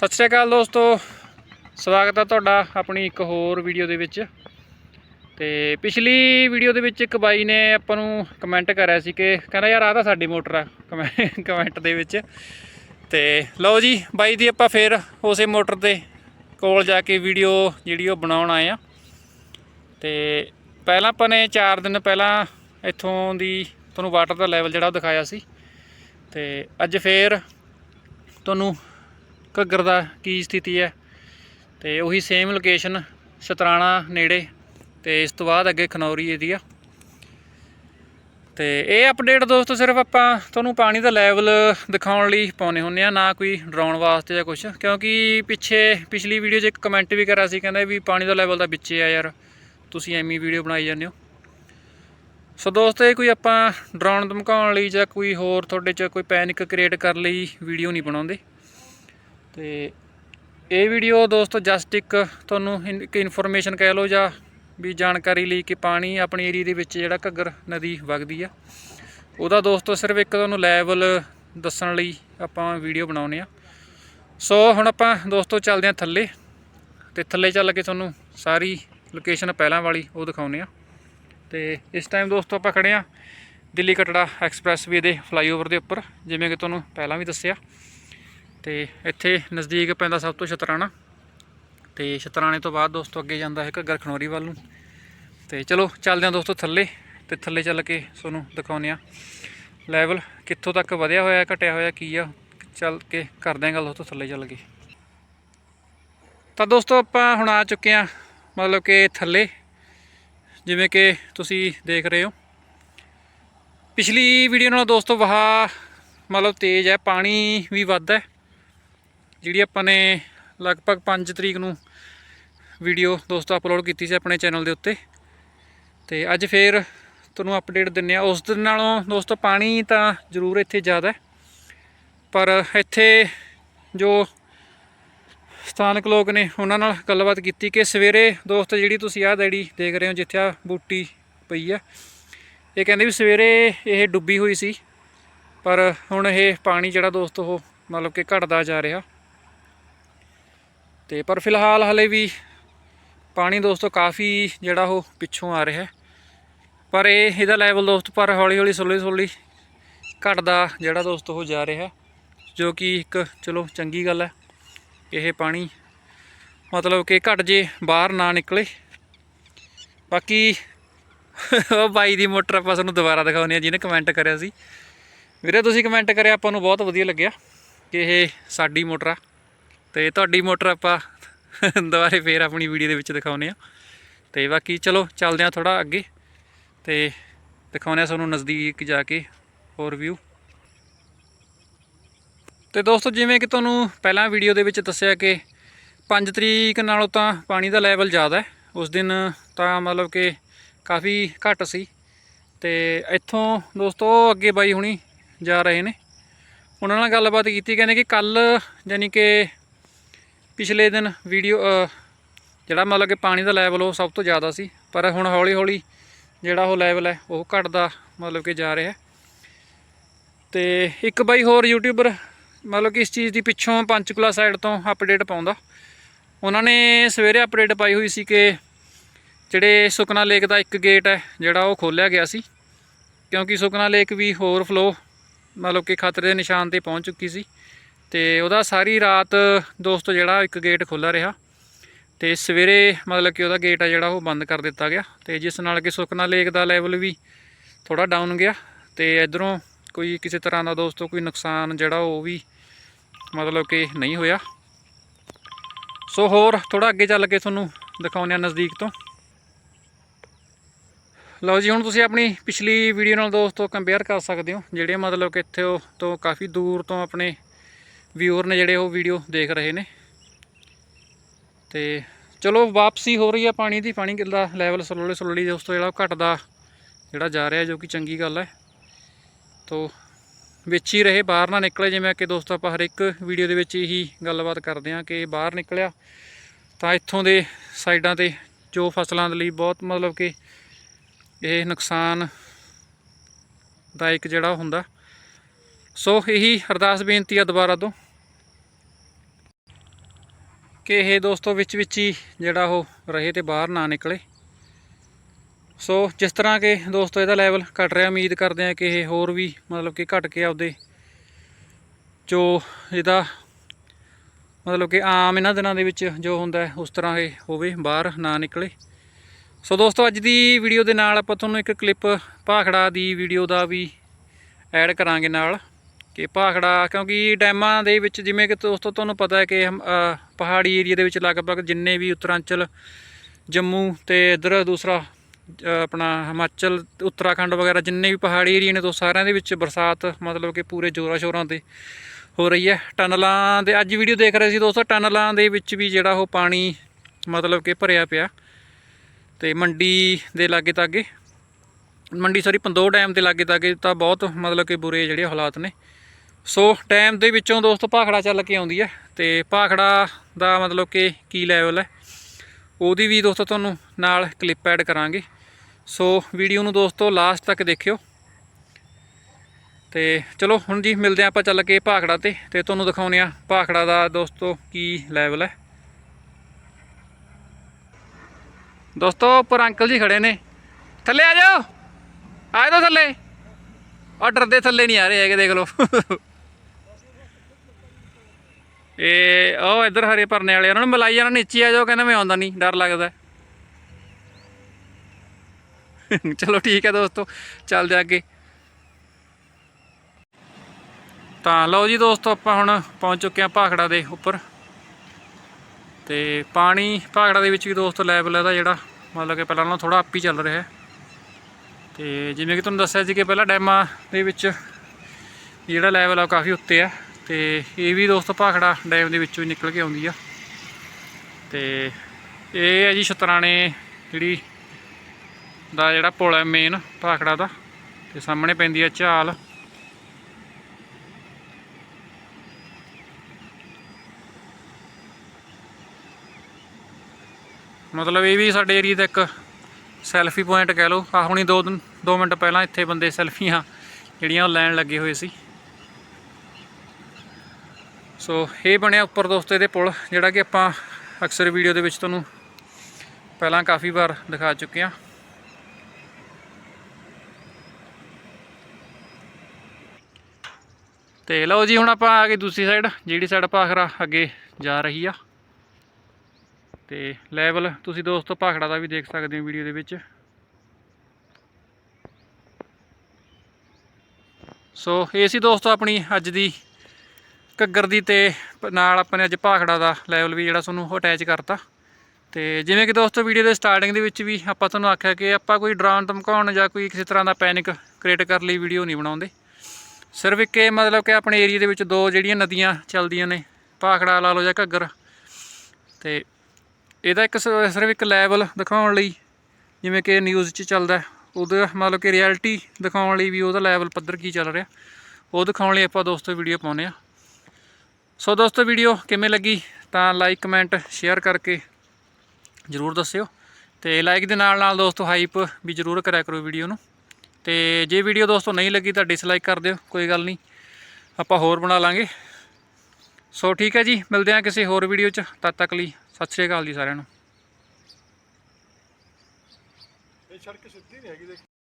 ਸਤਿ ਸ਼੍ਰੀ ਅਕਾਲ ਦੋਸਤੋ, ਸਵਾਗਤ ਹੈ ਤੁਹਾਡਾ ਆਪਣੀ ਇੱਕ ਹੋਰ ਵੀਡੀਓ ਦੇ ਵਿੱਚ। ਤੇ ਪਿਛਲੀ ਵੀਡੀਓ ਦੇ ਵਿੱਚ ਇੱਕ ਬਾਈ ਨੇ ਆਪਾਂ ਨੂੰ ਕਮੈਂਟ ਕਰਿਆ ਸੀ ਕਿ ਕਹਿੰਦਾ ਯਾਰ ਆਹ ਤਾਂ ਸਾਡੀ ਮੋਟਰ ਆ ਕਮੈਂਟ ਦੇ ਵਿੱਚ। ਤੇ ਲਓ ਜੀ, ਬਾਈ ਦੀ ਆਪਾਂ ਫੇਰ ਉਸੇ ਮੋਟਰ ਦੇ ਕੋਲ ਜਾ ਕੇ ਵੀਡੀਓ ਜਿਹੜੀ ਉਹ ਬਣਾਉਣ ਆਏ ਆ। ਤੇ ਪਹਿਲਾਂ ਆਪਾਂ ਨੇ 4 ਦਿਨ ਪਹਿਲਾਂ ਇੱਥੋਂ ਦੀ ਤੁਹਾਨੂੰ ਵਾਟਰ ਦਾ ਲੈਵਲ ਜਿਹੜਾ ਉਹ ਦਿਖਾਇਆ ਸੀ। ਤੇ ਅੱਜ ਫੇਰ ਤੁਹਾਨੂੰ ਘੱਗਰ ਦਾ ਕੀ ਸਥਿਤੀ ਹੈ? ਤੇ ਉਹੀ ਸੇਮ ਲੋਕੇਸ਼ਨ ਸ਼ਤਰਾਣਾ ਨੇੜੇ, ਤੇ ਇਸ ਤੋਂ ਬਾਅਦ ਅੱਗੇ ਖਨੌਰੀ ਏਰੀਆ ਤੇ ਇਹ ਅਪਡੇਟ ਦੋਸਤੋ ਸਿਰਫ ਆਪਾਂ ਤੁਹਾਨੂੰ ਪਾਣੀ ਦਾ ਲੈਵਲ ਦਿਖਾਉਣ ਲਈ ਪਾਉਨੇ ਹੁੰਨੇ ਆ, ਨਾ ਕੋਈ ਡਰਾਉਣ ਵਾਸਤੇ ਜਾਂ ਕੁਝ ਕਿਉਂਕਿ ਪਿੱਛੇ, ਪਿਛਲੀ ਵੀਡੀਓ 'ਚ ਇੱਕ ਕਮੈਂਟ ਵੀ ਕਰਿਆ ਸੀ, ਕਹਿੰਦਾ ਵੀ ਪਾਣੀ ਦਾ ਲੈਵਲ ਦਾ ਵਿੱਚੇ ਆ ਯਾਰ, ਤੁਸੀਂ ਐਵੇਂ ਵੀਡੀਓ ਬਣਾਈ ਜਾਂਦੇ ਹੋ। ਸੋ ਦੋਸਤੋ ਇਹ ਕੋਈ ਆਪਾਂ ਡਰਾਉਣ ਧਮਕਾਉਣ ਲਈ ਜਾਂ ਕੋਈ ਹੋਰ ਤੁਹਾਡੇ 'ਚ ਕੋਈ ਪੈਨਿਕ ਕ੍ਰੀਏਟ ਕਰਨ ਲਈ ਵੀਡੀਓ ਨਹੀਂ ਬਣਾਉਂਦੇ। ਤੇ ਇਹ ਵੀਡੀਓ ਦੋਸਤੋ ਜਸਟ ਇੱਕ ਤੁਹਾਨੂੰ ਇੱਕ ਇਨਫੋਰਮੇਸ਼ਨ ਕਹਿ ਲਓ ਜਾਂ ਵੀ ਜਾਣਕਾਰੀ ਲਈ ਕਿ ਪਾਣੀ ਆਪਣੀ ਏਰੀਆ ਦੇ ਵਿੱਚ ਜਿਹੜਾ ਘੱਗਰ ਨਦੀ ਵਗਦੀ ਆ। ਉਹਦਾ ਦੋਸਤੋ ਸਿਰਫ ਇੱਕ ਤੁਹਾਨੂੰ ਲੈਵਲ ਦੱਸਣ ਲਈ ਆਪਾਂ ਵੀਡੀਓ ਬਣਾਉਨੇ ਆ। ਸੋ ਹੁਣ ਆਪਾਂ ਦੋਸਤੋ ਚੱਲਦੇ ਆ ਥੱਲੇ ਤੇ ਥੱਲੇ ਚੱਲ ਕੇ ਤੁਹਾਨੂੰ ਸਾਰੀ ਲੋਕੇਸ਼ਨ ਪਹਿਲਾਂ ਵਾਲੀ ਉਹ ਦਿਖਾਉਨੇ ਆ। ਤੇ ਇਸ ਟਾਈਮ ਦੋਸਤੋ ਆਪਾਂ ਖੜੇ ਆ ਦਿੱਲੀ ਕਟੜਾ ਐਕਸਪ੍ਰੈਸਵੇ ਦੇ ਫਲਾਈਓਵਰ ਦੇ ਉੱਪਰ, ਜਿਵੇਂ ਕਿ ਤੁਹਾਨੂੰ ਪਹਿਲਾਂ ਵੀ ਦੱਸਿਆ। ਤੇ ਇੱਥੇ ਨਜ਼ਦੀਕ ਪੈਂਦਾ ਸਭ ਤੋਂ ਸ਼ਤਰਾਣਾ। ਤੇ ਸ਼ਤਰਾਣੇ ਤੋਂ ਬਾਅਦ ਦੋਸਤੋ ਅੱਗੇ ਜਾਂਦਾ ਹੈ ਘੱਗਰ ਖਨੌਰੀ ਵੱਲ ਨੂੰ। ਤੇ ਚਲੋ ਚੱਲਦੇ ਹਾਂ ਦੋਸਤੋ ਥੱਲੇ ਤੇ ਥੱਲੇ ਚੱਲ ਕੇ ਤੁਹਾਨੂੰ ਦਿਖਾਉਂਦੇ ਆ ਲੈਵਲ ਕਿੱਥੋਂ ਤੱਕ ਵਧਿਆ ਹੋਇਆ, ਘਟਿਆ ਹੋਇਆ, ਕੀ ਆ, ਚੱਲ ਕੇ ਕਰਦੇ ਹਾਂ ਗੱਲ ਦੋਸਤੋ ਥੱਲੇ ਚੱਲ ਕੇ। ਤਾਂ ਦੋਸਤੋ ਆਪਾਂ ਹੁਣ ਆ ਚੁੱਕੇ ਆ ਮਤਲਬ ਕਿ ਥੱਲੇ, ਜਿਵੇਂ ਕਿ ਤੁਸੀਂ ਦੇਖ ਰਹੇ ਹੋ। ਪਿਛਲੀ ਵੀਡੀਓ ਨਾਲ ਦੋਸਤੋ ਵਹਾ ਮਤਲਬ ਤੇਜ਼ ਹੈ, ਪਾਣੀ ਵੀ ਵੱਧ ਹੈ। ਜਿਹੜੀ ਆਪਾਂ ਨੇ ਲਗਭਗ 5 ਤਰੀਕ ਨੂੰ ਵੀਡੀਓ ਦੋਸਤੋ ਅਪਲੋਡ ਕੀਤੀ ਸੀ ਆਪਣੇ ਚੈਨਲ ਦੇ ਉੱਤੇ। ਤੇ ਅੱਜ ਫੇਰ ਤੁਹਾਨੂੰ ਅਪਡੇਟ ਦਿੰਨੇ ਆ। ਉਸ ਦਿਨ ਨਾਲੋਂ ਦੋਸਤੋ ਪਾਣੀ ਤਾਂ ਜ਼ਰੂਰ ਇੱਥੇ ਜ਼ਿਆਦਾ ਪਰ ਇੱਥੇ ਜੋ ਸਥਾਨਕ ਲੋਕ ਨੇ ਉਹਨਾਂ ਨਾਲ ਗੱਲਬਾਤ ਕੀਤੀ ਕਿ ਸਵੇਰੇ ਦੋਸਤ ਜਿਹੜੀ ਤੁਸੀਂ ਆਹ ਡੈੜੀ ਦੇਖ ਰਹੇ ਹੋ ਜਿੱਥੇ ਆ ਬੂਟੀ ਪਈ ਆ, ਇਹ ਕਹਿੰਦੇ ਵੀ ਸਵੇਰੇ ਇਹ ਡੁੱਬੀ ਹੋਈ ਸੀ। ਪਰ ਹੁਣ ਇਹ ਪਾਣੀ ਜਿਹੜਾ ਦੋਸਤ ਉਹ ਮਤਲਬ ਕਿ ਘਟਦਾ ਜਾ ਰਿਹਾ। ਤੇ ਪਰ ਫਿਲਹਾਲ ਹਲੇ ਵੀ ਪਾਣੀ ਦੋਸਤੋ ਕਾਫੀ ਜਿਹੜਾ ਉਹ ਪਿੱਛੋਂ ਆ ਰਿਹਾ ਪਰ ਇਹ ਇਹਦਾ ਲੈਵਲ ਦੋਸਤ ਪਰ ਹੌਲੀ ਹੌਲੀ, ਸੋਲੀ ਸੋਲੀ ਘਟਦਾ ਜਿਹੜਾ ਦੋਸਤ ਉਹ ਜਾ ਰਿਹਾ ਜੋ ਕਿ ਇੱਕ ਚਲੋ ਚੰਗੀ ਗੱਲ ਹੈ। ਇਹ ਪਾਣੀ ਮਤਲਬ ਕਿ ਘਟ ਜੇ ਬਾਹਰ ਨਾ ਨਿਕਲੇ। ਬਾਕੀ ਉਹ ਬਾਈ ਦੀ ਮੋਟਰ ਆਪਾਂ ਤੁਹਾਨੂੰ ਦੁਬਾਰਾ ਦਿਖਾਉਂਦੇ ਆ ਜਿਹਨੇ ਕਮੈਂਟ ਕਰਿਆ ਸੀ। ਵੀਰੇ, ਤੁਸੀਂ ਕਮੈਂਟ ਕਰਿਆ, ਆਪਾਂ ਨੂੰ ਬਹੁਤ ਵਧੀਆ ਲੱਗਿਆ ਕਿ ਇਹ ਸਾਡੀ ਮੋਟਰ ਆ। ਤੇ ਤੁਹਾਡੀ ਮੋਟਰ ਆਪਾਂ ਦੁਬਾਰੇ ਫੇਰ ਆਪਣੀ ਵੀਡੀਓ ਦੇ ਵਿੱਚ ਦਿਖਾਉਂਦੇ ਆ ਤੇ ਬਾਕੀ ਚਲੋ, ਚੱਲਦੇ ਆ ਥੋੜਾ ਅੱਗੇ। ਤੇ ਦਿਖਾਉਂਦੇ ਆ ਤੁਹਾਨੂੰ ਨਜ਼ਦੀਕ ਜਾ ਕੇ ਹੋਰ ਵਿਊ ਤੇ ਦੋਸਤੋ, ਜਿਵੇਂ ਕਿ ਤੁਹਾਨੂੰ ਪਹਿਲਾਂ ਵੀਡੀਓ ਦੇ ਵਿੱਚ ਦੱਸਿਆ ਕਿ 5 ਤਰੀਕ ਨਾਲੋਂ ਤਾਂ ਪਾਣੀ ਦਾ ਲੈਵਲ ਜ਼ਿਆਦਾ ਹੈ। ਉਸ ਦਿਨ ਤਾਂ ਮਤਲਬ ਕਿ ਕਾਫੀ ਘੱਟ ਸੀ। ਤੇ ਇੱਥੋਂ ਦੋਸਤੋ ਅੱਗੇ ਬਾਈ ਹੁਣੀ ਜਾ ਰਹੇ ਨੇ। ਉਹਨਾਂ ਨਾਲ ਗੱਲਬਾਤ ਕੀਤੀ, ਕਹਿੰਦੇ ਕਿ ਕੱਲ ਯਾਨੀ ਕਿ ਪਿਛਲੇ ਦਿਨ ਵੀਡੀਓ ਜਿਹੜਾ ਮਤਲਬ ਕਿ ਪਾਣੀ ਦਾ ਲੈਵਲ ਉਹ ਸਭ ਤੋਂ ਜ਼ਿਆਦਾ ਸੀ, ਪਰ ਹੁਣ ਹੌਲੀ ਹੌਲੀ ਜਿਹੜਾ ਉਹ ਲੈਵਲ ਹੈ, ਉਹ ਘਟਦਾ ਮਤਲਬ ਕਿ ਜਾ ਰਿਹਾ। ਹੈ ਤੇ ਇੱਕ ਬਾਈ ਹੋਰ ਯੂਟਿਊਬਰ ਮਤਲਬ ਕਿ ਇਸ ਚੀਜ਼ ਦੀ ਪਿੱਛੋਂ ਪੰਚਕੁਲਾ ਸਾਈਡ ਤੋਂ ਅਪਡੇਟ ਪਾਉਂਦਾ। ਉਹਨਾਂ ਨੇ ਸਵੇਰੇ ਅਪਡੇਟ ਪਾਈ ਹੋਈ ਸੀ ਕਿ ਜਿਹੜੇ ਸੁਕਨਾ ਲੇਕ ਦਾ ਇੱਕ ਗੇਟ ਹੈ, ਜਿਹੜਾ ਉਹ ਖੋਲ੍ਹਿਆ ਗਿਆ ਸੀ। ਕਿਉਂਕਿ ਸੁਕਨਾ ਲੇਕ ਵੀ ਹੋਰ ਫਲੋ ਮਤਲਬ ਕਿ ਖਤਰੇ ਦੇ ਨਿਸ਼ਾਨ ਤੇ ਪਹੁੰਚ ਚੁੱਕੀ ਸੀ। ਤੇ ਉਹਦਾ ਸਾਰੀ ਰਾਤ ਦੋਸਤੋ ਜਿਹੜਾ ਇੱਕ ਗੇਟ ਖੁੱਲ੍ਹਾ ਰਿਹਾ ਤੇ ਸਵੇਰੇ ਮਤਲਬ ਕਿ ਉਹਦਾ ਗੇਟ ਆ ਜਿਹੜਾ ਉਹ ਬੰਦ ਕਰ ਦਿੱਤਾ ਗਿਆ ਤੇ ਜਿਸ ਨਾਲ ਕਿ ਸੁਕਨਾ ਲੇਕ ਦਾ ਲੈਵਲ ਵੀ ਥੋੜਾ ਡਾਊਨ ਗਿਆ ਤੇ ਇਧਰੋਂ ਕੋਈ ਕਿਸੇ ਤਰ੍ਹਾਂ ਦਾ ਦੋਸਤੋ ਕੋਈ ਨੁਕਸਾਨ ਜਿਹੜਾ ਉਹ ਵੀ ਮਤਲਬ ਕਿ ਨਹੀਂ ਹੋਇਆ। ਸੋ ਹੋਰ ਥੋੜਾ ਅੱਗੇ ਚੱਲ ਕੇ ਤੁਹਾਨੂੰ ਦਿਖਾਉਂਦੇ ਆ ਨਜ਼ਦੀਕ ਤੋਂ। ਲਓ ਜੀ, ਹੁਣ ਤੁਸੀਂ ਆਪਣੀ ਪਿਛਲੀ ਵੀਡੀਓ ਨਾਲ ਦੋਸਤੋ ਕੰਪੇਅਰ ਕਰ ਸਕਦੇ ਹੋ, ਜਿਹੜੇ ਮਤਲਬ ਕਿ ਇੱਥੇ ਉਹ ਤੋਂ ਕਾਫੀ ਦੂਰ ਤੋਂ ਆਪਣੇ ਵਿਊਅਰ ਨੇ ਜਿਹੜੇ ਉਹ ਵੀਡੀਓ ਦੇਖ ਰਹੇ ਨੇ। ਤੇ ਚਲੋ, ਵਾਪਸੀ ਹੋ ਰਹੀ ਹੈ ਪਾਣੀ ਦੀ। ਪਾਣੀ ਦਾ ਲੈਵਲ ਸਲੋਲੀ ਸਲੋਲੀ ਤੋਂ ਜਿਹੜਾ ਉਹ ਘਟਦਾ ਜਿਹੜਾ ਜਾ ਰਿਹਾ, ਜੋ ਕਿ ਚੰਗੀ ਗੱਲ ਹੈ। ਤੋ ਵਿੱਚ ਹੀ ਰਹੇ, ਬਾਹਰ ਨਾ ਨਿਕਲੇ, ਜਿਵੇਂ ਕਿ ਦੋਸਤੋ ਆਪਾਂ ਹਰ ਇੱਕ ਵੀਡੀਓ ਦੇ ਵਿੱਚ ਇਹੀ ਗੱਲਬਾਤ ਕਰਦੇ ਹਾਂ ਕਿ ਬਾਹਰ ਨਿਕਲਿਆ, ਤਾਂ ਇੱਥੋਂ ਦੇ ਸਾਈਡਾਂ ਤੇ ਜੋ ਫਸਲਾਂ ਦੇ ਲਈ ਬਹੁਤ ਮਤਲਬ ਕਿ ਇਹ ਨੁਕਸਾਨ ਦਾਇਕ ਜਿਹੜਾ ਹੁੰਦਾ। ਸੋ ਇਹੀ ਅਰਦਾਸ ਬੇਨਤੀ ਆ ਦੁਬਾਰਾ ਤੋਂ ਕਿ ਇਹ ਦੋਸਤੋ ਵਿੱਚ ਵਿੱਚ ਹੀ ਜਿਹੜਾ ਉਹ ਰਹੇ ਤੇ ਬਾਹਰ ਨਾ ਨਿਕਲੇ। ਸੋ ਜਿਸ ਤਰ੍ਹਾਂ ਕਿ ਦੋਸਤੋ ਇਹਦਾ ਲੈਵਲ ਘਟ ਰਿਹਾ, ਉਮੀਦ ਕਰਦੇ ਹਾਂ ਕਿ ਇਹ ਹੋਰ ਵੀ ਮਤਲਬ ਕਿ ਘਟ ਕੇ ਆਪਦੇ ਜੋ ਇਹਦਾ ਮਤਲਬ ਕਿ ਆਮ ਇਹਨਾਂ ਦਿਨਾਂ ਦੇ ਵਿੱਚ ਜੋ ਹੁੰਦਾ ਉਸ ਤਰ੍ਹਾਂ ਇਹ ਹੋਵੇ, ਬਾਹਰ ਨਾ ਨਿਕਲੇ। ਸੋ ਦੋਸਤੋ ਅੱਜ ਦੀ ਵੀਡੀਓ ਦੇ ਨਾਲ ਆਪਾਂ ਤੁਹਾਨੂੰ ਇੱਕ ਕਲਿੱਪ ਭਾਖੜਾ ਦੀ ਵੀਡੀਓ ਦਾ ਵੀ ਐਡ ਕਰਾਂਗੇ ਨਾਲ। ਕਿ ਭਾਖੜਾ ਕਿਉਂਕਿ ਡੈਮਾਂ ਦੇ ਵਿੱਚ ਜਿਵੇਂ ਕਿ ਦੋਸਤੋ ਤੁਹਾਨੂੰ ਪਤਾ ਹੈ ਕਿ ਹਮ, ਪਹਾੜੀ ਏਰੀਆ ਦੇ ਵਿੱਚ ਲਗਭਗ ਜਿੰਨੇ ਵੀ ਉੱਤਰਾਂਚਲ ਜੰਮੂ ਤੇ ਇਧਰ ਦੂਸਰਾ ਆਪਣਾ ਹਿਮਾਚਲ ਉੱਤਰਾਖੰਡ ਵਗੈਰਾ ਜਿੰਨੇ ਵੀ ਪਹਾੜੀ ਏਰੀਆ ਨੇ ਤੋਂ ਸਾਰਿਆਂ ਦੇ ਵਿੱਚ ਬਰਸਾਤ ਮਤਲਬ ਕਿ ਪੂਰੇ ਜ਼ੋਰਾਂ ਸ਼ੋਰਾਂ ਤੇ ਹੋ ਰਹੀ ਹੈ। ਟਨਲਾਂ ਦੇ ਅੱਜ ਵੀਡੀਓ ਦੇਖ ਰਹੇ ਸੀ ਦੋਸਤੋ ਟਨਲਾਂ ਦੇ ਵਿੱਚ ਵੀ ਜਿਹੜਾ ਉਹ ਪਾਣੀ ਮਤਲਬ ਕਿ ਭਰਿਆ ਪਿਆ ਤੇ ਮੰਡੀ ਦੇ ਲਾਗੇ ਤਾਗੇ ਮੰਡੀ ਸੌਰੀ ਪੰਦੋ ਡੈਮ ਦੇ ਲਾਗੇ ਤਾਗੇ ਤਾਂ ਬਹੁਤ ਮਤਲਬ ਕਿ ਬੁਰੇ ਜਿਹੜੇ ਹਾਲਾਤ ਨੇ। ਸੋ ਟਾਈਮ ਦੇ ਵਿੱਚੋਂ ਦੋਸਤੋ ਭਾਖੜਾ ਚੱਲ ਕੇ ਆਉਂਦੀ ਹੈ ਤੇ ਭਾਖੜਾ ਦਾ ਮਤਲਬ ਕਿ ਕੀ ਲੈਵਲ ਹੈ? ਉਹਦੀ ਵੀ ਦੋਸਤੋ ਤੁਹਾਨੂੰ ਨਾਲ ਕਲਿੱਪ ਐਡ ਕਰਾਂਗੇ। ਸੋ ਵੀਡੀਓ ਨੂੰ ਦੋਸਤੋ ਲਾਸਟ ਤੱਕ ਦੇਖਿਓ। ਤੇ ਚਲੋ, ਹੁਣ ਜੀ ਮਿਲਦੇ ਹਾਂ ਆਪਾਂ ਚੱਲ ਕੇ ਭਾਖੜਾ ਤੇ ਤੇ ਤੁਹਾਨੂੰ ਦਿਖਾਉਂਦੇ ਆ ਭਾਖੜਾ ਦਾ ਦੋਸਤੋ ਕੀ ਲੈਵਲ ਹੈ। ਦੋਸਤੋ, ਉੱਪਰ ਅੰਕਲ ਜੀ ਖੜੇ ਨੇ। ਥੱਲੇ ਆ ਜਾਓ। ਆ ਜਾਓ ਥੱਲੇ। ਆ ਡਰਦੇ ਥੱਲੇ ਨਹੀਂ ਆ ਰਹੇ ਹੈਗੇ, ਦੇਖ ਲਓ। ਇਹ ਉਹ ਇੱਧਰ ਹਰੇ ਭਰਨੇ ਵਾਲੇ, ਉਹਨਾਂ ਨੂੰ ਮਲਾਈ ਜਾਣਾ ਨੀਚੇ ਆ ਜਾਓ ਕਹਿੰਦਾ ਮੈਂ ਆਉਂਦਾ ਨਹੀਂ, ਡਰ ਲੱਗਦਾ। ਚਲੋ ਠੀਕ ਹੈ ਦੋਸਤੋ, ਚੱਲਦੇ ਹਾਂ ਅੱਗੇ। ਤਾਂ ਲਓ ਜੀ ਦੋਸਤੋ, ਆਪਾਂ ਹੁਣ ਪਹੁੰਚ ਚੁੱਕੇ ਹਾਂ ਭਾਖੜਾ ਦੇ ਉੱਪਰ। ਤੇ ਪਾਣੀ, ਭਾਖੜਾ ਦੇ ਵਿੱਚ ਵੀ ਦੋਸਤੋ ਲੈਵਲ ਇਹਦਾ ਜਿਹੜਾ, ਮਤਲਬ ਕਿ ਪਹਿਲਾਂ ਨਾਲੋਂ ਥੋੜਾ ਅੱਪ ਹੀ ਚੱਲ ਰਿਹਾ ਹੈ। ਤੇ ਜਿਵੇਂ ਕਿ ਤੁਹਾਨੂੰ ਦੱਸਿਆ ਸੀ ਕਿ ਪਹਿਲਾਂ ਡੈਮਾਂ ਦੇ ਵਿੱਚ ਜਿਹੜਾ ਲੈਵਲ ਆ ਉਹ ਕਾਫੀ ਉੱਤੇ ਆ। ਤੇ ਇਹ ਵੀ ਦੋਸਤੋ ਭਾਖੜਾ ਡੈਮ ਦੇ ਵਿੱਚੋਂ ਹੀ ਨਿਕਲ ਕੇ ਆਉਂਦੀ ਆ। ਤੇ ਇਹ ਹੈ ਜੀ ਸ਼ਤਰਾਣੇ ਜਿਹੜੀ ਦਾ ਜਿਹੜਾ ਪੁਲ ਹੈ ਮੇਨ ਭਾਖੜਾ ਦਾ, ਤੇ ਸਾਹਮਣੇ ਪੈਂਦੀ ਹੈ ਝਾਲ। ਮਤਲਬ ਇਹ ਵੀ ਸਾਡੇ ਏਰੀਆ ਦਾ ਇੱਕ ਸੈਲਫੀ ਪੁਆਇੰਟ ਕਹਿ ਲਓ। ਆ ਹੁਣੀ ਦੋ ਦਿਨ 2 ਮਿੰਟ ਪਹਿਲਾਂ ਇੱਥੇ ਬੰਦੇ ਸੈਲਫੀਆਂ ਜਿਹੜੀਆਂ ਉਹ ਲੈਣ ਲੱਗੇ ਹੋਏ ਸੀ। ਸੋ ਇਹ ਬਣਿਆ ਉੱਪਰ ਦੋਸਤੋ ਇਹਦੇ ਪੁਲ, ਜਿਹੜਾ ਕਿ ਆਪਾਂ ਅਕਸਰ ਵੀਡੀਓ ਦੇ ਵਿੱਚ ਤੁਹਾਨੂੰ ਪਹਿਲਾਂ ਕਾਫੀ ਵਾਰ ਦਿਖਾ ਚੁੱਕੇ ਹਾਂ। ਤੇ ਲਓ ਜੀ, ਹੁਣ ਆਪਾਂ ਆ ਗਏ ਦੂਸਰੀ ਸਾਈਡ ਜਿਹੜੀ ਸਾਈਡ ਭਾਖੜਾ ਅੱਗੇ ਜਾ ਰਹੀ ਆ। ਤੇ ਲੈਵਲ ਤੁਸੀਂ ਦੋਸਤੋ ਭਾਖੜਾ ਦਾ ਵੀ ਦੇਖ ਸਕਦੇ ਹੋ ਵੀਡੀਓ ਦੇ ਵਿੱਚ। ਸੋ ਇਹ ਸੀ ਦੋਸਤੋ ਆਪਣੀ ਅੱਜ ਦੀ ਘੱਗਰ ਦੀ ਤੇ ਪ- ਨਾਲ ਆਪਾਂ ਨੇ ਅੱਜ ਭਾਖੜਾ ਦਾ ਲੈਵਲ ਵੀ ਜਿਹੜਾ ਤੁਹਾਨੂੰ ਅਟੈਚ ਕਰਤਾ। ਤੇ ਜਿਵੇਂ ਕਿ ਦੋਸਤੋ ਵੀਡੀਓ ਦੇ ਸਟਾਰਟਿੰਗ ਦੇ ਵਿੱਚ ਵੀ ਆਪਾਂ ਤੁਹਾਨੂੰ ਆਖਿਆ ਕਿ ਆਪਾਂ ਕੋਈ ਡਰਾਉਣ, ਧਮਕਾਉਣ ਜਾਂ ਕੋਈ ਕਿਸੇ ਤਰ੍ਹਾਂ ਦਾ ਪੈਨਿਕ ਕ੍ਰੀਏਟ ਕਰਨ ਲਈ ਵੀਡੀਓ ਨਹੀਂ ਬਣਾਉਂਦੇ। ਸਿਰਫ ਇੱਕ ਇਹ ਮਤਲਬ ਕਿ ਆਪਣੇ ਏਰੀਆ ਦੇ ਵਿੱਚ ਦੋ ਜਿਹੜੀਆਂ ਨਦੀਆਂ ਚੱਲਦੀਆਂ ਨੇ, ਭਾਖੜਾ ਲਾ ਲਓ ਜਾਂ ਘੱਗਰ। ਤੇ ਇਹਦਾ ਇੱਕ ਸਿਰਫ ਇੱਕ ਲੈਵਲ ਦਿਖਾਉਣ ਲਈ ਜਿਵੇਂ ਕਿ ਨਿਊਜ਼ 'ਚ ਚੱਲਦਾ ਉਹਦਾ ਮਤਲਬ ਕਿ ਰਿਐਲਿਟੀ ਦਿਖਾਉਣ ਲਈ ਵੀ ਉਹਦਾ ਲੈਵਲ ਪੱਧਰ ਕੀ ਚੱਲ ਰਿਹਾ, ਉਹ ਦਿਖਾਉਣ ਲਈ ਆਪਾਂ ਦੋਸਤੋ ਵੀਡੀਓ ਪਾਉਂਦੇ ਆ ਸੋ ਦੋਸਤੋ ਵੀਡੀਓ ਕਿਵੇਂ ਲੱਗੀ? ਤਾਂ ਲਾਈਕ ਕਮੈਂਟ ਸ਼ੇਅਰ ਕਰਕੇ ਜਰੂਰ ਦੱਸਿਓ। ਤੇ ਲਾਈਕ ਦੇ ਨਾਲ ਨਾਲ ਦੋਸਤੋ ਹਾਈਪ ਵੀ ਜਰੂਰ ਕਰਿਆ ਕਰੋ ਵੀਡੀਓ ਨੂੰ। ਤੇ ਜੇ ਵੀਡੀਓ ਦੋਸਤੋ ਨਹੀਂ ਲੱਗੀ ਤਾਂ ਡਿਸਲਾਈਕ ਕਰ ਦਿਓ, ਕੋਈ ਗੱਲ ਨਹੀਂ। ਆਪਾਂ ਹੋਰ ਬਣਾ ਲਾਂਗੇ। ਸੋ ਠੀਕ ਹੈ ਜੀ, ਮਿਲਦੇ ਹਾਂ ਕਿਸੇ ਹੋਰ ਵੀਡੀਓ 'ਚ। ਤਦ ਤੱਕ ਲਈ ਸਤਿ ਸ਼੍ਰੀ ਅਕਾਲ ਜੀ ਸਾਰਿਆਂ ਨੂੰ। ਇਹ ਸੜਕ ਸਿੱਧੀ ਨਹੀਂ ਹੈਗੀ